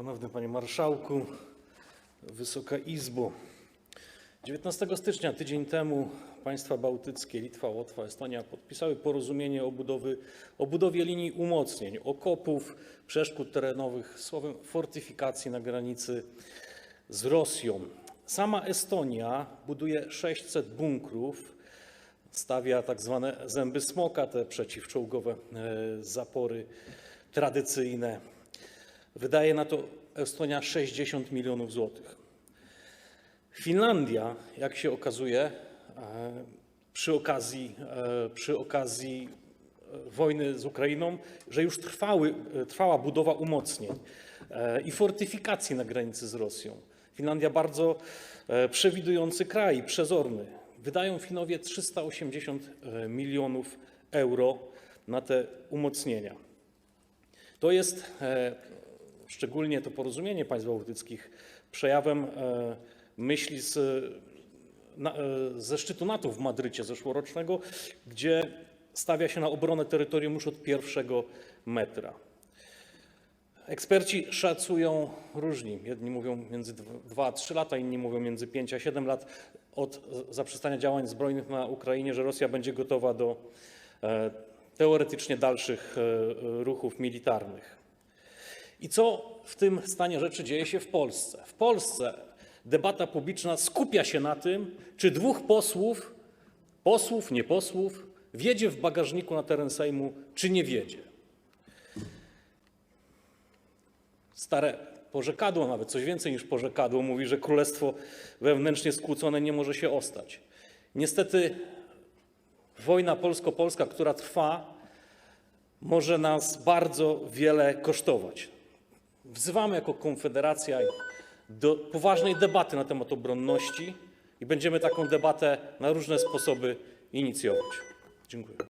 Szanowny Panie Marszałku, Wysoka Izbo. 19 stycznia, tydzień temu, państwa bałtyckie, Litwa, Łotwa, Estonia podpisały porozumienie o, budowy, o budowie linii umocnień, okopów, przeszkód terenowych, słowem fortyfikacji na granicy z Rosją. Sama Estonia buduje 600 bunkrów, stawia tak zwane zęby smoka, te przeciwczołgowe e, zapory tradycyjne. Wydaje na to Estonia 60 milionów złotych. Finlandia, jak się okazuje, e, przy okazji, e, przy okazji e, wojny z Ukrainą, że już trwały, trwała budowa umocnień i fortyfikacji na granicy z Rosją. Finlandia bardzo przewidujący kraj, przezorny. Wydają Finowie 380 e, milionów euro na te umocnienia. To jest szczególnie to porozumienie państw bałtyckich przejawem e, myśli z, na, e, ze szczytu NATO w Madrycie zeszłorocznego, gdzie stawia się na obronę terytorium już od pierwszego metra. Eksperci szacują różni. Jedni mówią między 2 a 3 lata, inni mówią między 5 a 7 lat od zaprzestania działań zbrojnych na Ukrainie, że Rosja będzie gotowa do e, teoretycznie dalszych e, ruchów militarnych. I co w tym stanie rzeczy dzieje się w Polsce? W Polsce debata publiczna skupia się na tym, czy dwóch posłów, posłów, nie posłów, wjedzie w bagażniku na teren Sejmu, czy nie wjedzie. Stare porzekadło, nawet coś więcej niż porzekadło, mówi, że królestwo wewnętrznie skłócone nie może się ostać. Niestety wojna polsko-polska, która trwa, może nas bardzo wiele kosztować. Wzywamy jako Konfederacja do poważnej debaty na temat obronności i będziemy taką debatę na różne sposoby inicjować. Dziękuję.